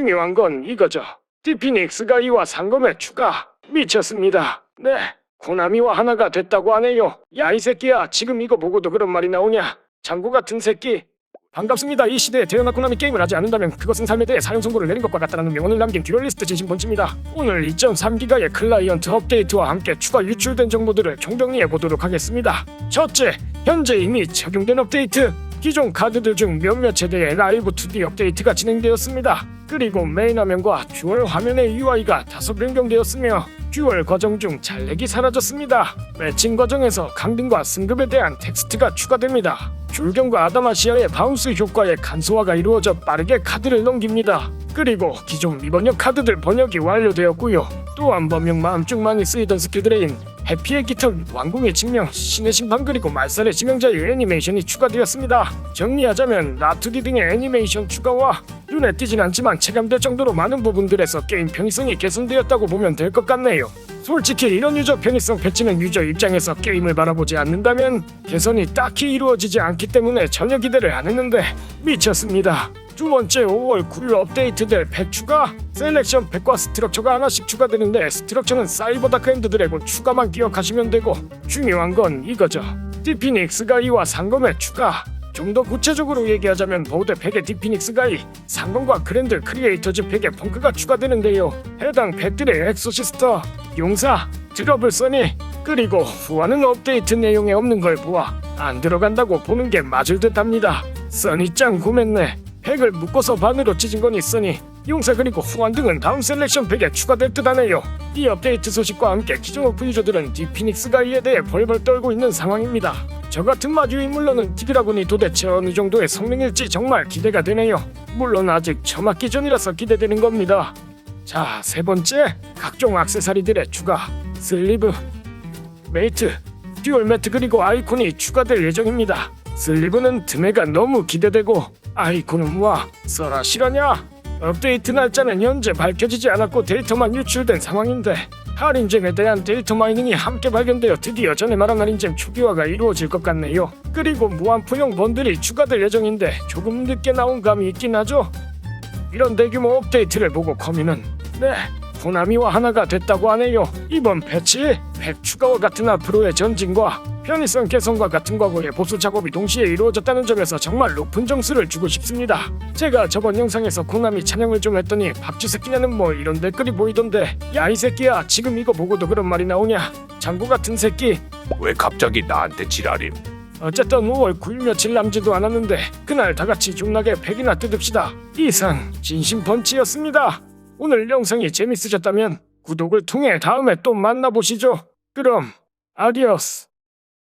중요한 건 이거죠. 디피닉스가 이와 상검에 추가 미쳤습니다. 네, 코나미와 하나가 됐다고 하네요. 야 이 새끼야, 지금 이거 보고도 그런 말이 나오냐? 장구 같은 새끼. 반갑습니다. 이 시대에 태어나 코나미 게임을 하지 않는다면 그것은 삶에 대해 사용 선고를 내린 것과 같다는 명언을 남긴 듀얼리스트 진심 번치입니다. 오늘 2.3기가의 클라이언트 업데이트와 함께 추가 유출된 정보들을 총정리해 보도록 하겠습니다. 첫째, 현재 이미 적용된 업데이트. 기존 카드들 중 몇몇 세대의 라이브 2D 업데이트가 진행되었습니다. 그리고 메인 화면과 듀얼 화면의 UI가 다소 변경되었으며 듀얼 과정 중 잘렉이 사라졌습니다. 매칭 과정에서 강등과 승급에 대한 텍스트가 추가됩니다. 줄경과 아다마시아의 바운스 효과의 간소화가 이루어져 빠르게 카드를 넘깁니다. 그리고 기존 미번역 카드들 번역이 완료되었고요. 또한 범용 마음쭉 많이 쓰이던 스킬들인 해피의 깃털, 왕궁의 증명, 신의 심판 그리고 말살의 지명자의 애니메이션이 추가되었습니다. 정리하자면 라투디 등의 애니메이션 추가와 눈에 띄진 않지만 체감될 정도로 많은 부분들에서 게임 편의성이 개선되었다고 보면 될 것 같네요. 솔직히 이런 유저 편의성 패치는 유저 입장에서 게임을 바라보지 않는다면 개선이 딱히 이루어지지 않기 때문에 전혀 기대를 안 했는데 미쳤습니다. 두 번째 5월 9일 업데이트될 팩 추가 셀렉션 팩과 스트럭처가 하나씩 추가되는데 스트럭처는 사이버 다크 앤드 드래곤 추가만 기억하시면 되고 중요한 건 이거죠 디피닉스가 이와 상검의 추가 좀 더 구체적으로 얘기하자면 보드 팩의 디피닉스가 이 상검과 그랜드 크리에이터즈 팩의 펑크가 추가되는데요 해당 팩들의 엑소시스터 용사 드러블 써니 그리고 후하는 업데이트 내용에 없는 걸 보아 안 들어간다고 보는 게 맞을 듯합니다 써니 짱 구했네 팩을 묶어서 반으로 찢은 건 있으니 용사 그리고 후환 등은 다음 셀렉션 팩에 추가될 듯하네요. 이 업데이트 소식과 함께 기존 오프 유저들은 디피닉스 가 이에 대해 벌벌 떨고 있는 상황입니다. 저 같은 마주 인물로는 디드라군이 도대체 어느 정도의 성능일지 정말 기대가 되네요. 물론 아직 처맞기 전이라서 기대되는 겁니다. 자, 세 번째 각종 액세서리들의 추가 슬리브, 메이트, 듀얼 매트 그리고 아이콘이 추가될 예정입니다. 슬리브는 드메가 너무 기대되고 아이콘은 와 써라 실화냐? 업데이트 날짜는 현재 밝혀지지 않았고 데이터만 유출된 상황인데 할인잼에 대한 데이터 마이닝이 함께 발견되어 드디어 전에 말한 할인잼 초기화가 이루어질 것 같네요. 그리고 무한포용 번들이 추가될 예정인데 조금 늦게 나온 감이 있긴 하죠. 이런 대규모 업데이트를 보고 커미는 네 코나미와 하나가 됐다고 하네요. 이번 패치 팩 추가와 같은 앞으로의 전진과 편의성 개선과 같은 과거의 보수 작업이 동시에 이루어졌다는 점에서 정말 높은 점수를 주고 싶습니다. 제가 저번 영상에서 코나미 찬양을 좀 했더니 박쥐 새끼냐는 뭐 이런 댓글이 보이던데 야 이 새끼야 지금 이거 보고도 그런 말이 나오냐 장구 같은 새끼 왜 갑자기 나한테 지랄임? 어쨌든 5월 9일 며칠 남지도 않았는데 그날 다같이 존나게 팩이나 뜯읍시다. 이상 진심 펀치였습니다. 오늘 영상이 재밌으셨다면 구독을 통해 다음에 또 만나보시죠. 그럼 아디오스.